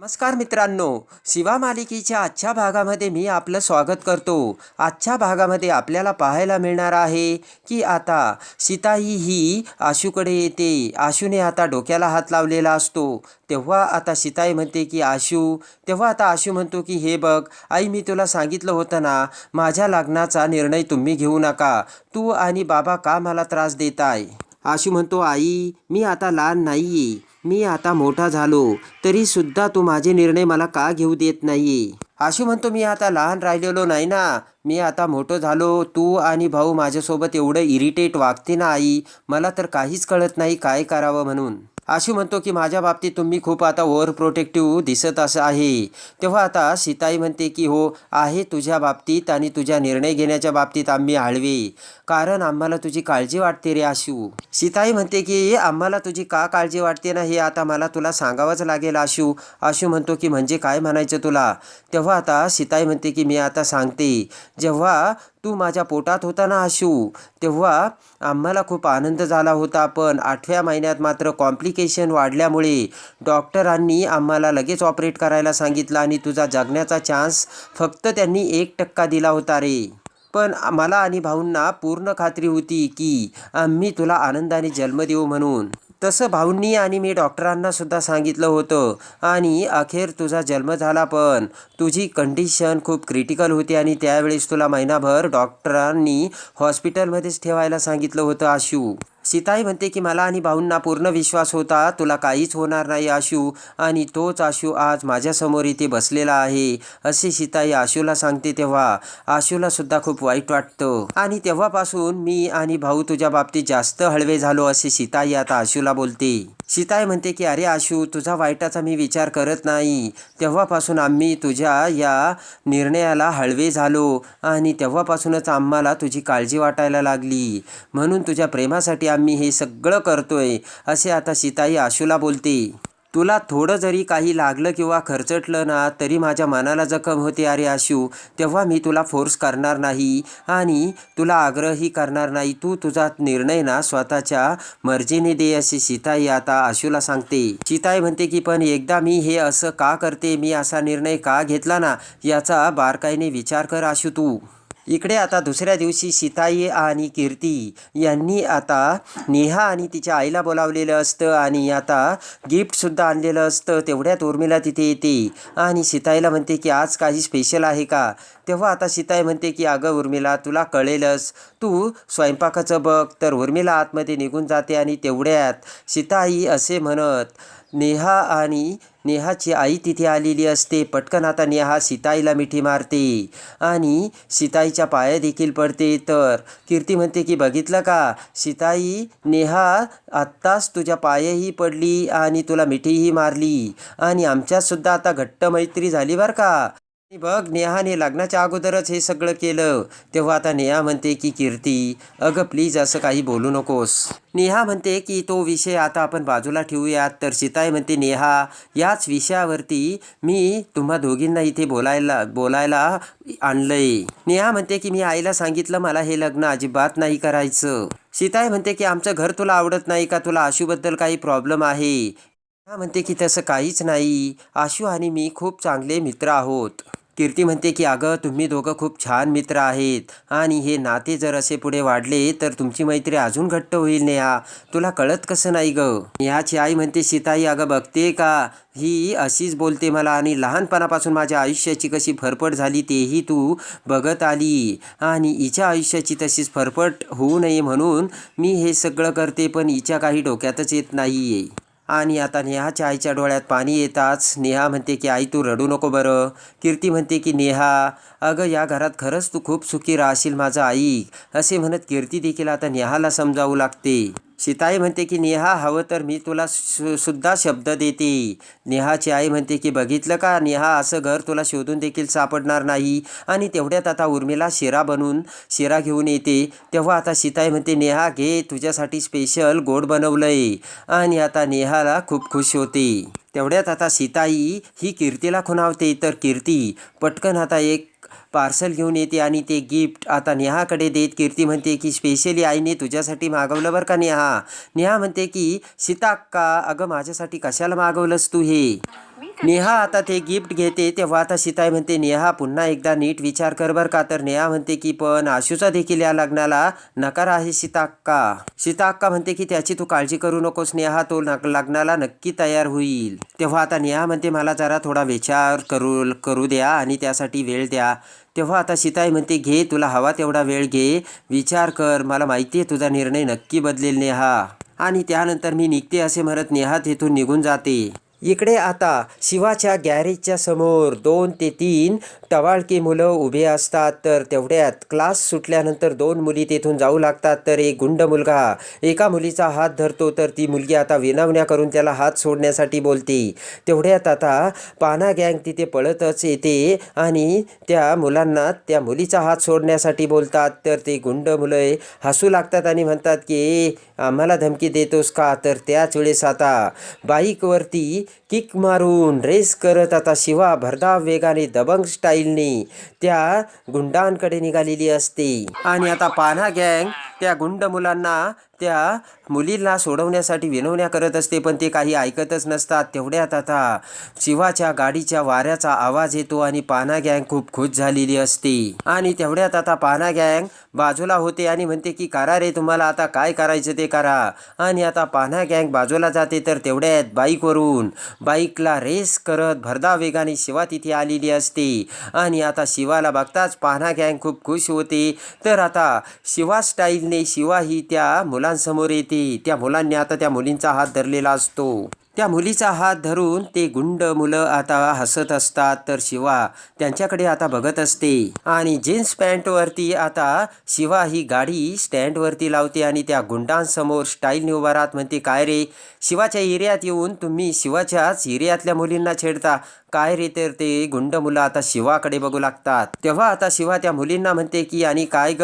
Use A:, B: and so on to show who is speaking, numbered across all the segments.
A: नमस्कार मित्रांनो शिवा मालिकेच्या आजच्या भागामध्ये मी आपलं स्वागत करतो. आजच्या भागामध्ये आपल्याला पाहायला मिळणार आहे की आता सीताई ही आशूकडे येते. आशूने आता डोक्याला हात लावलेला असतो. तेव्हा आता सीताई म्हणते की आशू तेव्हा आता आशू म्हणतो की हे बघ आई मी तुला सांगितलं होतं ना माझ्या लग्नाचा निर्णय तुम्ही घेऊ नका. तू आणि बाबा का मला त्रास देताय? आशू म्हणतो आई मी आता लहान नाहीये. मी आता मोठा झालो तरी सुद्धा तू माझे निर्णय मला का घेऊ देत नाही? आशू म्हणतो मी आता लहान राहिलेलो नाही ना. मी आता मोठं झालो तू आणि भाऊ माझ्यासोबत एवढं इरिटेट वागते ना आई. मला तर काहीच कळत नाही काय करावं म्हणून. आशू म्हणतो की माझ्या बाबतीत तुम्ही खूप आता ओव्हर प्रोटेक्टिव्ह दिसत असं आहे. तेव्हा आता सीताई म्हणते की हो आहे तुझ्या बाबतीत आणि तुझ्या निर्णय घेण्याच्या बाबतीत आम्ही हळवे कारण आम्हाला तुझी काळजी वाटते रे आशू. सीताई म्हणते की आम्हाला तुझी का काळजी वाटते ना हे आता मला तुला सांगावंच लागेल आशू. आशू म्हणतो की म्हणजे काय म्हणायचं तुला? तेव्हा आता सीताई म्हणते की मी आता सांगते. जेव्हा तू माझ्या पोटात होता ना आशू तेव्हा आम्हाला खूप आनंद झाला होता. पण आठव्या महिन्यात मात्र कॉम्प्लिकेशन वाढल्यामुळे डॉक्टरांनी आम्हाला लगेच ऑपरेट करायला सांगितलं आणि तुझा जगण्याचा चान्स फक्त त्यांनी एक टक्का दिला होता रे. पण मला आणि भाऊंना पूर्ण खात्री होती की आम्ही तुला आनंदाने जन्म देऊ म्हणून. तसं भाऊंनी आणि मी डॉक्टरांना सुद्धा सांगितलं होतं. आणि अखेर तुझा जन्म झाला पण. तुझी कंडिशन खूप क्रिटिकल होती आणि त्यावेळेस तुला महिनाभर डॉक्टरांनी हॉस्पिटलमध्येच ठेवायला सांगितलं होतं आशू. सीताई म्हणते की मला आणि भाऊंना पूर्ण विश्वास होता. तुला काहीच होणार नाही आशू. आणि तोच आशू आज माझ्यासमोर इथे बसलेला आहे असे सीताई आशूला सांगते तेव्हा. आशूला सुद्धा खूप वाईट वाटतं. आणि तेव्हापासून मी आणि भाऊ तुझ्या बाबतीत जास्त हळवे झालो असे सीताई आता आशूला बोलते. सीताई म्हणते की अरे आशू तुझा वाईटाचा मी विचार करत नाही. तेव्हापासून आम्ही तुझ्या या निर्णयाला हळवे झालो आणि तेव्हापासूनच आम्हाला तुझी काळजी वाटायला लागली. म्हणून तुझ्या प्रेमासाठी आम्ही हे सगळं करतोय असे आता सीताई आशूला बोलते. तुला थोडं जरी काही लागलं किंवा खर्चटलं ना तरी माझ्या मनाला जखम होते अरे आशू. तेव्हा मी तुला फोर्स करणार नाही आणि तुला आग्रही करणार नाही. तू तुझा निर्णय ना स्वतःच्या मर्जीने दे अशी सीताई आता आशूला सांगते. सीताई म्हणते की पण एकदा मी हे असं का करते? मी असा निर्णय का घेतला ना? याचा बारकाईने विचार कर आशू तू. इकडे आता दुसऱ्या दिवशी सीताई आणि कीर्ती यांनी आता नेहा आणि तिच्या आईला बोलावलेलं असतं आणि आता गिफ्टसुद्धा आणलेलं असतं. तेवढ्यात उर्मिला तिथे येते. आणि सीताईला म्हणते की आज काही स्पेशल आहे का? तेव्हा आता सीताई म्हणते की अगं उर्मिला तुला कळेलच. तू स्वयंपाकाचं बघ. तर उर्मिला आतमध्ये निघून जाते आणि तेवढ्यात सीताई असे म्हणत नेहा आणि नेहाची आई तिथे आलेली असते. पटकन आता नेहा सीताईला मिठी मारते आणि सीताईच्या पाया देखील पडते. तर कीर्ती म्हणते की बघितलं का? सीताई नेहा आत्ताच तुझ्या पायही पडली आणि तुला मिठीही मारली आणि आमच्यातसुद्धा आता घट्ट मैत्री झाली बरं का? बघ नेहाने लग्नाच्या अगोदरच हे सगळं केलं. तेव्हा आता नेहा म्हणते की कीर्ती अगं प्लीज असं काही बोलू नकोस. नेहा म्हणते की तो विषय आता आपण बाजूला ठेवूयात. तर सीताई म्हणते नेहा याच विषयावरती मी तुम्हा दोघींना इथे बोलायला बोलायला आणलंय. नेहा म्हणते की मी आईला सांगितलं मला हे लग्न अजिबात नाही करायचं. सीताई म्हणते की आमचं घर तुला आवडत नाही का? तुला आशूबद्दल काही प्रॉब्लेम आहे? म्हणते की तसं काहीच नाही. आशू आणि मी खूप चांगले मित्र आहोत. कीर्ती म्हणते की अगं तुम्ही दोघं खूप छान मित्र आहेत. आणि हे नाते जर असे पुढे वाढले तर तुमची मैत्री अजून घट्ट होईल नेहा. तुला कळत कसं नाही ग? नेहाची आई म्हणते सीताई अगं बघते का? ही अशीच बोलते मला. आणि लहानपणापासून माझ्या आयुष्याची कशी फरफट झाली तेही तू बघत आली. आणि हिच्या आयुष्याची तशीच फरफट होऊ नये म्हणून मी हे सगळं करते पण हिच्या काही डोक्यातच येत नाही आहे आणि आता नेहाच्या आईच्या डोळ्यात पाणी येताच नेहा म्हणते की आई तू रडू नको बरं. कीर्ती म्हणते की नेहा अगं या घरात खरंच तू खूप सुखी राहशील माझं आई. असे म्हणत कीर्ती देखील आता नेहाला समजावू लागते. सीताई म्हणते की नेहा हवं तर मी तुला सु सुद्धा शब्द देते. नेहाची आई म्हणते की बघितलं का? नेहा असं घर तुला शोधून देखील सापडणार नाही. आणि तेवढ्यात आता उर्मिला शिरा बनवून शिरा घेऊन येते. तेव्हा आता सीताई म्हणते नेहा घे तुझ्यासाठी स्पेशल गोड बनवलं आहे आणि आता नेहाला खूप खुश होते. तेवढ्यात आता सीताई ही कीर्तीला खुणावते. तर कीर्ती पटकन आता एक पार्सल घेऊन येते आणि ते गिफ्ट आता नेहाकडे देत. कीर्ती म्हणते की स्पेशली आईने तुझ्यासाठी मागवलं बरं का नेहा? नेहा म्हणते की सीताक्का अगं माझ्यासाठी कशाला मागवलंस तू हे? नेहा आता ते गिफ्ट घेते तेव्हा आता सीताई म्हणते नेहा पुन्हा एकदा नीट विचार कर बर का. तर नेहा म्हणते की पण आशूचा देखील या लग्नाला नकार आहे सीताक्का सीताक्का म्हणते की त्याची तू काळजी करू नकोस नेहा तो लग्नाला नक्की तयार होईल. तेव्हा आता नेहा म्हणते मला जरा थोडा विचार करू करू द्या आणि त्यासाठी वेळ द्या. तेव्हा आता सीताई म्हणते घे तुला हवा तेवढा वेळ घे विचार कर मला माहिती आहे तुझा निर्णय नक्की बदलेल नेहा. आणि त्यानंतर मी निघते असे म्हणत नेहा तिथून निघून जाते. इकडे आता शिवाच्या गॅरेजच्या समोर दोन ते तीन टवाळकी मुलं उभे असतात. तर तेवढ्यात क्लास सुटल्यानंतर दोन मुली तेथून जाऊ लागतात. तर एक गुंड मुलगा एका मुलीचा हात धरतो. तर ती मुलगी आता विनवण्या करून त्याला हात सोडण्यासाठी बोलते. तेवढ्यात आता पाना गँग तिथे पळतच येते आणि त्या मुलांना त्या मुलीचा हात सोडण्यासाठी बोलतात. तर ते गुंड मुलं हसू लागतात आणि म्हणतात की आम्हाला धमकी देतोस का? तर त्याच वेळेस आता बाईकवरती किक मारून रेस करत आता शिवा भरधाव वेगाने दबंग स्टाईलने त्या गुंडांकडे निघालेली असते. आणि आता पान्हा गँग त्या गुंड मुलांना त्या मुलींना सोडवण्यासाठी विनवण्या करत असते पण ते काही ऐकतच नसतात. तेवढ्यात आता शिवाच्या गाडीच्या वाऱ्याचा आवाज येतो आणि पाना गँग खूप खुश झालेली असते. आणि तेवढ्यात आता पाना गँग बाजूला होते आणि म्हणते की करा रे तुम्हाला आता काय करायचं ते करा. आणि आता पाना गँग बाजूला जाते तर तेवढ्यात बाईकवरून बाईकला रेस करत भरदा वेगाने शिवा तिथे आलेली असते. आणि आता शिवाला बघताच पाना गँग खूप खुश होते. तर आता शिवा स्टाईलने शिवा ही त्या मुला मुलांसमोर येते. त्या मुलांनी आता त्या मुलींचा हात धरलेला असतो. त्या मुलीचा हात धरून ते गुंड मुलं आता हसत असतात. तर शिवा त्यांच्याकडे आता बघत असते. आणि जीन्स पॅन्टवरती आता शिवा ही गाडी स्टँडवरती लावते आणि त्या गुंडांसमोर स्टाईलने उभा राहत म्हणते काय रे? शिवाच्या एरियात येऊन तुम्ही शिवाच्याच एरियातल्या मुलींना छेडता. काय रे तर ते? गुंड मुलं आता शिवाकडे बघू लागतात. तेव्हा आता शिवा त्या मुलींना म्हणते की आणि काय ग?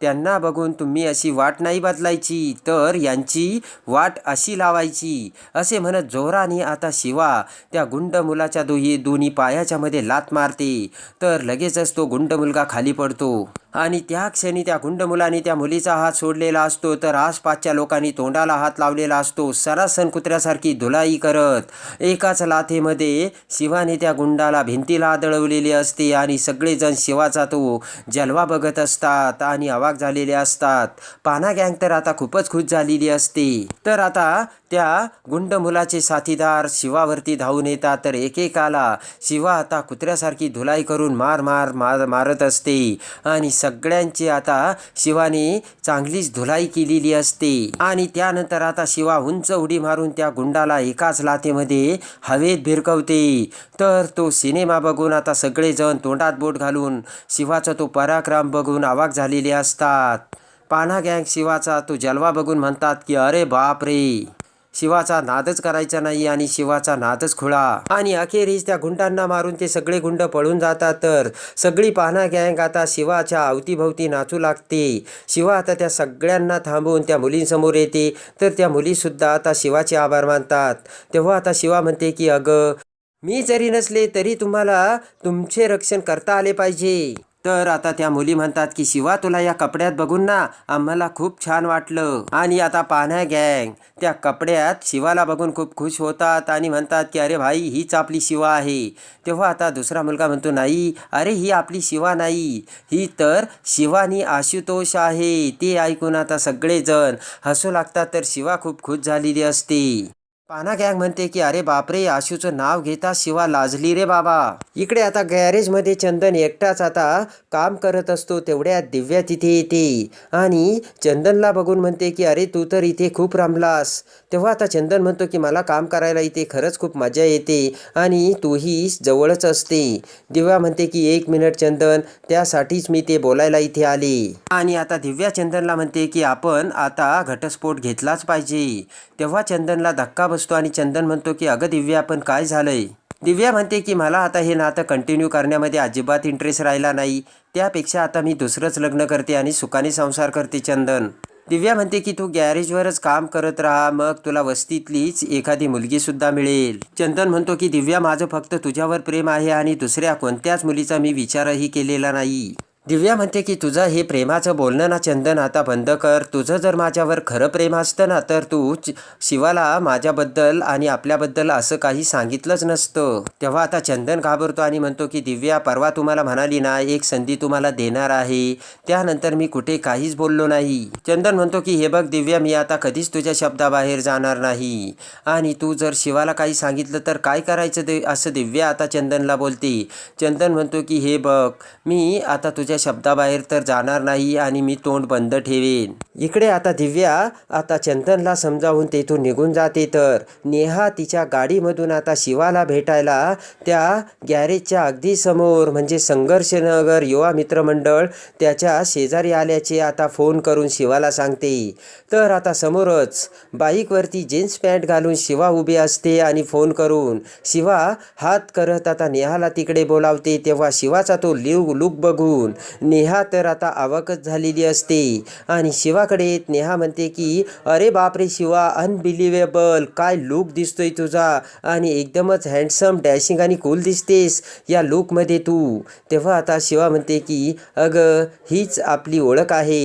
A: त्यांना बघून तुम्ही अशी वाट नाही बदलायची. तर यांची वाट अशी लावायची. असे म्हणत जोराने आता शिवा त्या गुंड मुलाच्या दोही दोन्ही पायाच्या मध्ये लात मारते. तर लगेचच तो गुंड मुलगा खाली पडतो. आणि त्या क्षणी त्या गुंड मुलाने त्या मुलीचा हात सोडलेला असतो. तर आसपासच्या लोकांनी तोंडाला हात लावलेला असतो. सरासन कुत्र्यासारखी धुलाई करत एकाच लाथेमध्ये शिवाने त्या गुंडाला भिंतीला दळवलेली असते आणि सगळेजण शिवाचा तो जलवा बघत असतात आणि अवाक झालेले असतात. पाना गँग तर आता खूपच खुश झालेली असते. तर आता त्या गुंड मुलाचे साथीदार शिवावरती धावून येतात तर एकेकाला शिवा आता कुत्र्यासारखी धुलाई करून मार मार मार मारत असते. आणि सगळ्यांची आता शिवाने चांगलीच धुलाई केलेली असते. आणि त्यानंतर आता शिवा उंच उडी मारून त्या गुंडाला एकाच लाथेमध्ये हवेत भिरकवते. तर तो सिनेमा बघून आता सगळेजण तोंडात बोट घालून शिवाचा तो पराक्रम बघून अवाक झालेले असतात. पाना गँग शिवाचा तो जलवा बघून म्हणतात की अरे बाप रे शिवाचा नादच करायचा नाही आणि शिवाचा नादच खुळा. आणि अखेरीस त्या गुंडांना मारून ते सगळे गुंड पळून जातात. तर सगळी पाहणा गँग आता शिवाच्या अवतीभवती नाचू लागते. शिवा आता त्या सगळ्यांना थांबवून त्या मुलींसमोर येते. तर त्या मुलीसुद्धा आता शिवाचे आभार मानतात. तेव्हा आता शिवा म्हणते की अगं मी जरी नसले तरी तुम्हाला तुमचे रक्षण करता आले पाहिजे. तर आता त्या मुली म्हणतात की शिवा तुला या कपड्यात बघून ना आम्हाला खूप छान वाटलं. आणि आता पाहण्या गँग. त्या कपड्यात शिवाला बघून खूप खुश होतात आणि म्हणतात की अरे भाई हीच आपली शिवा आहे. तेव्हा आता दुसरा मुलगा म्हणतो नाही अरे ही आपली शिवा नाही. ही तर शिवानी आशुतोष आहे. ते ऐकून आता सगळेजण हसू लागतात तर शिवा खूप खुश झालेली असते. पाना गँग म्हणते की अरे बापरे आशूचं नाव घेता शिवा लाजली रे बाबा. इकडे आता गॅरेजमध्ये चंदन एकटाच आता काम करत असतो तेवढ्यात दिव्या तिथे येते. आणि चंदनला बघून म्हणते की अरे तू तर इथे खूप रमलास. तेव्हा आता चंदन म्हणतो की मला काम करायला इथे खरंच खूप मजा येते आणि तूही जवळच असते. दिव्या म्हणते की एक मिनिट चंदन त्यासाठीच मी ते बोलायला इथे आले. आणि आता दिव्या चंदनला म्हणते की आपण आता घटस्फोट घेतलाच पाहिजे. तेव्हा चंदनला धक्का बसतो आणि चंदन म्हणतो की अगं दिव्या पण काय झालंय? दिव्या म्हणते की मला आता हे नातं कंटिन्यू करण्यामध्ये अजिबात इंटरेस्ट राहिला नाही. त्यापेक्षा आता मी दुसरंच लग्न करते आणि सुखाने संसार करते चंदन. दिव्या म्हणते की तू गॅरेजवरच काम करत राहा. मग तुला वस्तीतलीच एखादी मुलगीसुद्धा मिळेल. चंदन म्हणतो की दिव्या माझं फक्त तुझ्यावर प्रेम आहे आणि दुसऱ्या कोणत्याच मुलीचा मी विचारही केलेला नाही. दिव्या म्हणते की तुझं हे प्रेमाचं बोलणं ना चंदन आता बंद कर. तुझं जर माझ्यावर खरं प्रेम असतं ना तर तू च- शिवाला माझ्याबद्दल आणि आपल्याबद्दल असं काही सांगितलंच नसतं. तेव्हा आता चंदन घाबरतो आणि म्हणतो की दिव्या परवा तुम्हाला म्हणाली ना एक संधी तुम्हाला देणार आहे. त्यानंतर मी कुठे काहीच बोललो नाही. चंदन म्हणतो की हे बघ दिव्या मी आता कधीच तुझ्या शब्दाबाहेर जाणार नाही. आणि तू जर शिवाला काही सांगितलं तर काय करायचं दे असं दिव्या आता चंदनला बोलते. चंदन म्हणतो की हे बघ मी आता तुझ्या शब्दाबाहेर तर जाणार नाही आणि मी तोंड बंद ठेवेन. इकडे आता दिव्या आता चंदनला समजावून तेथून निघून जाते तर. नेहा तिच्या गाडीमधून आता शिवाला भेटायला त्या गॅरेजच्या अगदी समोर म्हणजे संघर्षनगर युवा मित्रमंडळ त्याच्या शेजारी आल्याचे आता फोन करून शिवाला सांगते. तर आता समोरच बाईकवरती जीन्स पॅन्ट घालून शिवा उभी असते आणि फोन करून शिवा हात करत आता नेहाला तिकडे बोलावते तेव्हा शिवाचा तो लिव लुक बघून. नेहा तर आता आवकच झालेली असते. आणि शिवाकडे येत नेहा म्हणते की अरे बापरे शिवा अनबिलिव्हेबल काय लुक दिसतोय तुझा. आणि एकदमच हँडसम डॅशिंग आणि कूल दिसतेस या लुकमध्ये तू. तेव्हा आता शिवा म्हणते की अगं हीच आपली ओळख आहे.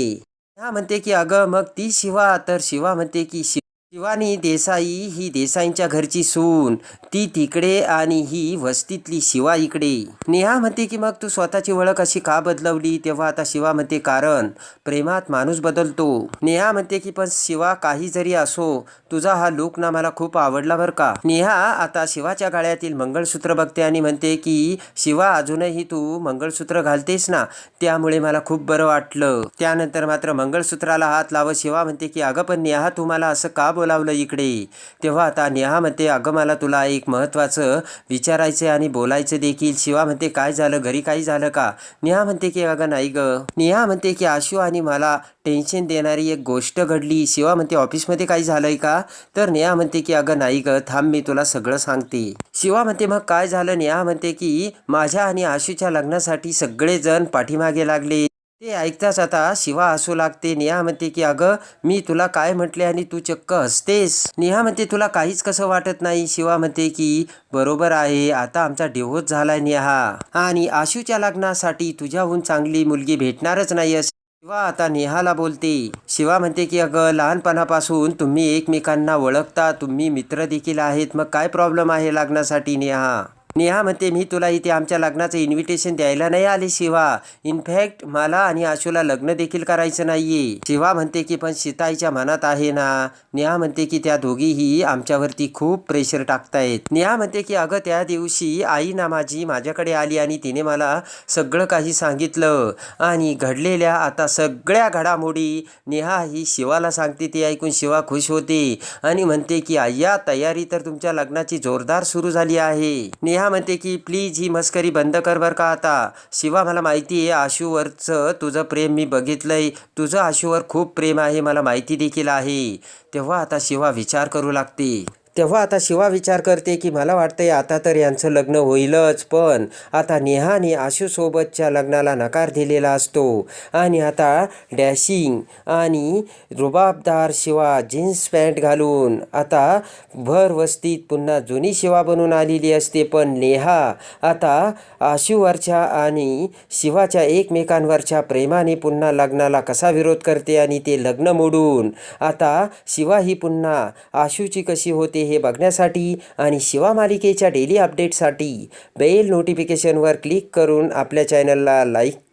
A: नेहा म्हणते की अगं मग ती शिवा. तर शिवा म्हणते की शिव शिवानी देसाई ही देसाईंच्या घरची सून. ती तिकडे आणि ही वस्तीतली शिवा इकडे. नेहा म्हणते की मग तू स्वतःची ओळख अशी का बदलवली? तेव्हा आता शिवा म्हणते कारण प्रेमात माणूस बदलतो. नेहा म्हणते की पण शिवा काही जरी असो तुझा हा लुक ना मला खूप आवडला बरं का? नेहा आता शिवाच्या गाळ्यातील मंगळसूत्र बघते आणि म्हणते की शिवा अजूनही तू मंगळसूत्र घालतेस ना? त्यामुळे मला खूप बरं वाटलं. त्यानंतर मात्र मंगळसूत्राला हात लावत शिवा म्हणते की अगं पण नेहा तू मला असं का बोलावलं इकडे. तेव्हा आता नेहा म्हणते अगं मला तुला एक महत्त्वाचं विचारायचं आणि बोलायचं देखील. शिवा म्हणते काय झालं? घरी काही झालं का? नेहा म्हणते की अगं नाही ग. नेहा म्हणते की आशू आणि मला टेन्शन देणारी एक गोष्ट घडली. शिवा म्हणते ऑफिसमध्ये काही झालंय का? तर नेहा म्हणते की अगं नाही ग थांब मी तुला सगळं सांगते. शिवा म्हणते मग काय झालं? नेहा म्हणते की माझ्या आणि आशूच्या लग्नासाठी सगळेजण पाठीमागे लागले. ते ऐकताच आता शिवा हसू लागते. नेहा म्हणते की अगं मी तुला काय म्हटले आणि तू चक्क हसतेस? नेहा म्हणते तुला काहीच कसं वाटत नाही. शिवा म्हणते की बरोबर आहे. आता आमचा डिव्होर्स झालाय नेहा. आणि आशूच्या लग्नासाठी तुझ्याहून चांगली मुलगी भेटणारच नाही असं शिवा आता नेहाला बोलते. शिवा म्हणते की अगं लहानपणापासून तुम्ही एकमेकांना ओळखता. तुम्ही मित्र देखील आहेत. मग काय प्रॉब्लेम आहे लग्नासाठी नेहा? नेहा म्हणते मी तुला इथे आमच्या लग्नाचं इन्व्हिटेशन द्यायला नाही आले शिवा. इनफॅक्ट मला आणि आशूला लग्न देखील करायचं नाहीये. शिवा म्हणते की पण सीताईच्या मनात आहे ना. नेहा म्हणते की त्या दोघीही आमच्यावरती खूप प्रेशर टाकतायत. नेहा म्हणते की अगं त्या दिवशी आई ना माझी माझ्याकडे आली आणि तिने मला सगळं काही सांगितलं आणि घडलेल्या आता सगळ्या घडामोडी. नेहा ही शिवाला सांगते ते ऐकून शिवा खुश होते आणि म्हणते की आय्या तयारी तर तुमच्या लग्नाची जोरदार सुरू झाली आहे. नेहा म्हणते की प्लीज ही मस्करी बंद कर बर का आता. शिवा मला माहिती आहे आशूवरचं तुझं प्रेम मी बघितलंय. तुझं आशूवर खूप प्रेम आहे मला माहिती देखील आहे. तेव्हा आता शिवा विचार करू लागते. तेव्हा आता शिवा विचार करते की मला वाटतंय आता तर यांचं लग्न होईलच पण आता नेहाने आशूसोबतच्या लग्नाला नकार दिलेला असतो. आणि आता डॅशिंग आणि रुबाबदार शिवा जीन्स पॅन्ट घालून आता भर वस्तीत पुन्हा जुनी शिवा बनून आलेली असते पण नेहा आता आशूवरच्या आणि शिवाच्या एकमेकांवरच्या प्रेमाने पुन्हा लग्नाला कसा विरोध करते आणि ते लग्न मोडून आता शिवा ही पुन्हा आशूची कशी होते हे बघण्यासाठी आणि शिवा मालिकेच्या डेली अपडेटसाठी बेल नोटिफिकेशनवर क्लिक करून आपल्या चॅनलला लाईक